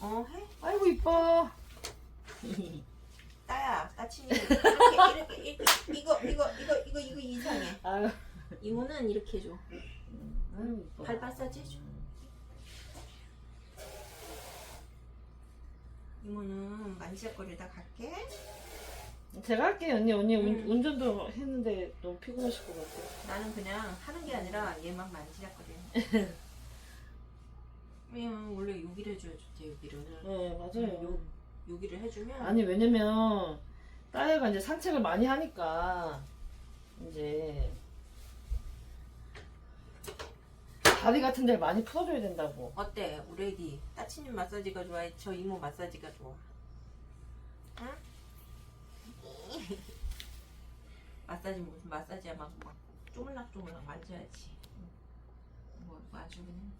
어 해? 아이고 이뻐. 따야 따친이 이렇게 이렇게 이렇게 이거 이거 이거 이거 이거 이상해. 아유. 이모는 이렇게 해줘. 아유 이뻐. 발 마사지 해줘. 이모는 만지작거리다 갈게. 제가 할게요 언니 언니 운, 음. 운전도 했는데 너무 피곤하실 것 같아요. 나는 그냥 하는 게 아니라 얘만 만지작거려. 왜냐면 원래 여기를 해줘야 좋대 여기를. 네 맞아요. 요 여기를 해주면 아니 왜냐면 딸애가 이제 산책을 많이 하니까 이제 다리 같은 데를 많이 풀어줘야 된다고. 어때 우리 애기 따치님 마사지가 좋아해? 저 이모 마사지가 좋아? 응? 마사지 무슨 마사지야 막, 막 쪼물락쪼물락 만져야지 뭐, 뭐 아주 그냥